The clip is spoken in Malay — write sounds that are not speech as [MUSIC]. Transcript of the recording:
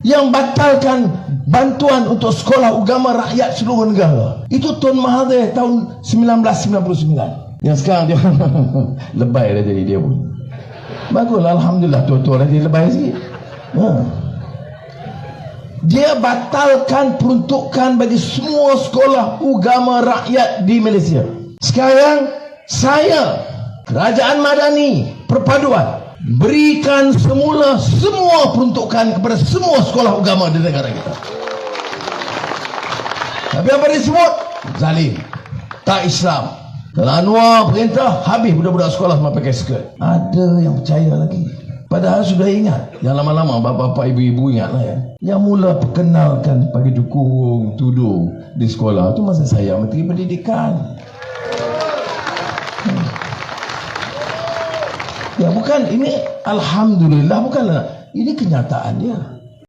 yang batalkan bantuan untuk sekolah agama rakyat seluruh negara. Itu Tun Mahathir tahun 1999. Yang sekarang dia [LAUGHS] lebay dah jadi dia pun. Baguslah Alhamdulillah tua-tua dah jadi lebay sikit. Ha. Dia batalkan peruntukan bagi semua sekolah agama rakyat di Malaysia. Sekarang saya Kerajaan Madani Perpaduan berikan semula semua peruntukan kepada semua sekolah agama di negara kita. Tapi apa disebut? Zalim. Tak Islam. Anwar perintah, habis budak-budak sekolah semua pakai skirt. Ada yang percaya lagi. Padahal sudah ingat. Yang lama-lama bapa-bapa ibu-ibu ingatlah ya. Yang mula perkenalkan bagi dukung, tudung di sekolah itu masa saya menteri pendidikan. Ya bukan ini alhamdulillah bukanlah ini kenyataan dia.